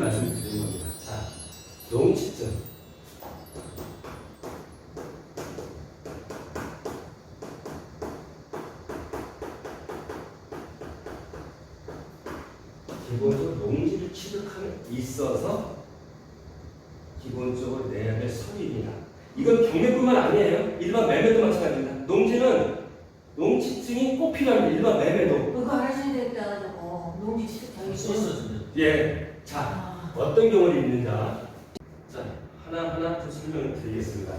말씀드리는 겁니다. 자, 농치증. 기본적으로 농지를 취득함에 있어서 기본적으로 내야 될 서류입니다. 이건 경매뿐만 아니에요. 일반 매매도 마찬가지입니다. 농지는 농치증이 꼭 필요합니다. 일반 매매도. 그거 하셔야 된다고 어, 농지 취득 자격 소스는 예. 어떤 경우를 있는가? 자, 하나하나 좀 설명을 드리겠습니다.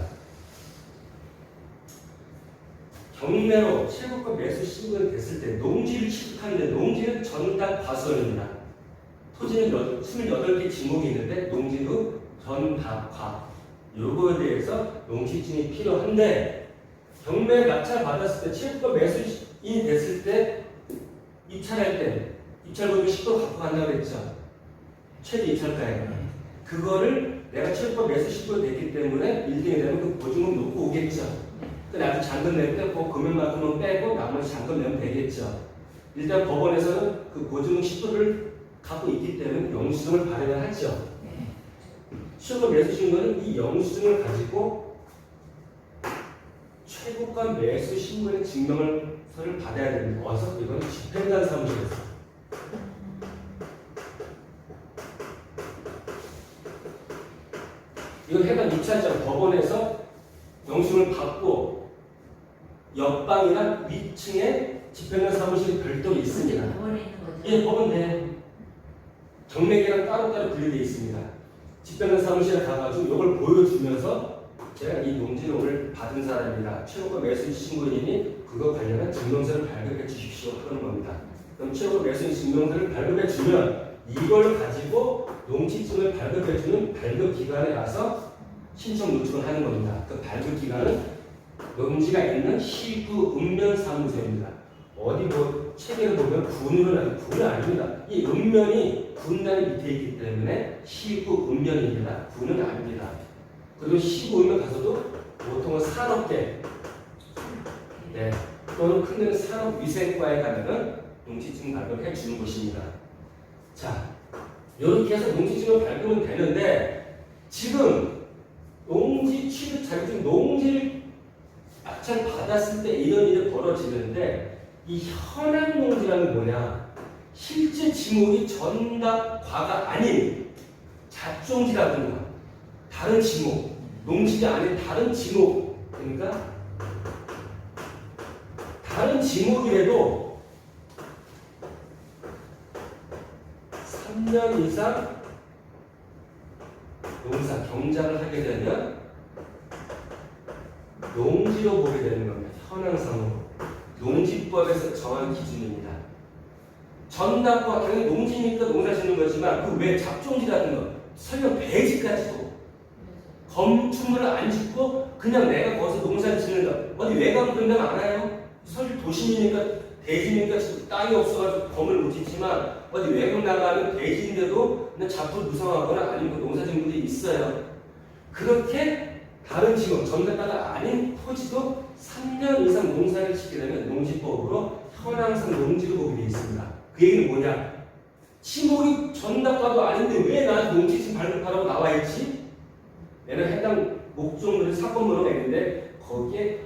경매로 최고가 매수 신고가 됐을 때 농지를 취득하는데 농지는 전당 과수원입니다. 토지는 여- 28개 지목이 있는데 농지도 전다과 요거에 대해서 농지증이 필요한데 경매 낙찰 받았을 때 최고가 매수인이 됐을 때 입찰할 때 입찰금을 10% 갖고 간다고 그랬죠. 최대 입찰가에 그거를 내가 최고 매수 시도 됐기 때문에 1등이 되면 그 보증금 놓고 오겠죠. 그 나도 잔금 낼 때 그 금액만큼은 빼고 나머지 잔금 내면 되겠죠. 일단 법원에서는 그 보증금 10%를 갖고 있기 때문에 영수증을 발행을 하죠. 네. 최고 매수 신고는 이 영수증을 가지고 최고가 매수 신고의 증명서를 받아야 됩니다. 어서 이건 집행관 사무소에서. 이건 해당 입찰자 법원에서 영수증을 받고 옆방이나 위층에 집행관 사무실이 별도로 있습니다. 법원에 있는 거죠. 예, 법은 네. 경매계랑 따로따로 분리되어 있습니다. 집행관 사무실에 가가지고 이걸 보여주면서 제가 이 농지를 오늘 받은 사람이다. 최고가 매수인 신고인이 그거 관련한 증명서를 발급해 주십시오 하는 겁니다. 그럼 최고가 매수인 증명서를 발급해 주면 이걸 가지고 농지증을 발급해 주는 발급 기관에 가서 신청 요청을 하는 겁니다. 그 발급 기관은 농지가 있는 시구 읍면 사무소입니다. 어디 뭐 책에를 보면 군으로 나는 군은 아닙니다. 이 읍면이 군단이 밑에 있기 때문에 시구 읍면입니다. 군은 아닙니다. 그리고 시구 읍면 가서도 보통은 산업계 네, 또는 큰 데는 산업위생과에 가면은 농지증 발급해 주는 곳입니다. 자, 이렇게 해서 농지증을 발급은 되는데 지금 농지 취득 자격증 농지를 낙찰 받았을 때 이런 일이 벌어지는데 이 현황 농지라는 뭐냐? 실제 지목이 전답과가 아닌 잡종지라든가 다른 지목, 농지가 아닌 다른 지목, 그러니까 다른 지목이라도 3년 이상 농사 경작을 하게 되면 농지로 보게 되는 겁니다. 현황상으로. 농지법에서 정한 기준입니다. 전납과 당연히 농지니까 농사 짓는 거지만 그 외 잡종지라든 거, 설령 배지까지도 건축물을 안 짓고 그냥 내가 거기서 농사를 짓는 거 어디 외곽 그런 데 많아요? 사실 도심이니까 대지니까 지금 땅이 없어가지고 건을 못 짓지만 어디 외곽 나가는 대지인데도 그냥 잡초를 무성하거나 아니면 그 농사 짓는 분들이 있어요. 그렇게 다른 지역 전대가가 아닌 토지도 3년 이상 농사를 짓게 되면 농지법으로 현황상 농지를 보게 되어 있습니다. 그 얘기는 뭐냐? 지목이 전답과도 아닌데 왜 나한테 농지지 발급하라고 나와 있지? 얘는 해당 목적물을 사건으로 내는데 거기에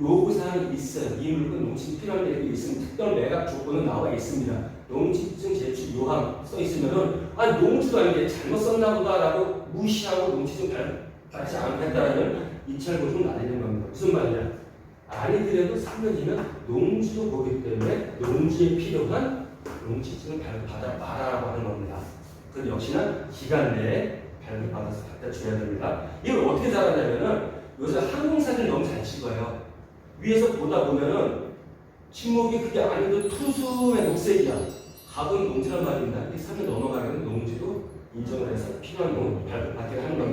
요구사항이 있어요. 이 물건 농지 필요한 내용이 있으면 특별 매각 조건은 나와 있습니다. 농지증 제출 요항 써 있으면은 아니 농지도 아닌데 잘못 썼나 보다라고 무시하고 농지증 발- 받지 않겠다는 입찰 보증을 날리는 겁니다. 무슨 말이냐? 아니더라도 3년이면 농지로 보기 때문에 농지에 필요한 농지증을 발급받아 말하라고 하는 겁니다. 그 역시나 기간 내에 발급받아서 갖다 줘야 됩니다. 이걸 어떻게 잘하냐면은 요새 항공사진을 너무 잘 찍어요. 위에서 보다 보면은 침묵이 그게 아니고 투수의 녹색이야. 각은 농지란 말입니다. 이 3년 넘어가면 농지도 인정을 해서 필요한 농 발급받게 하는 겁니다.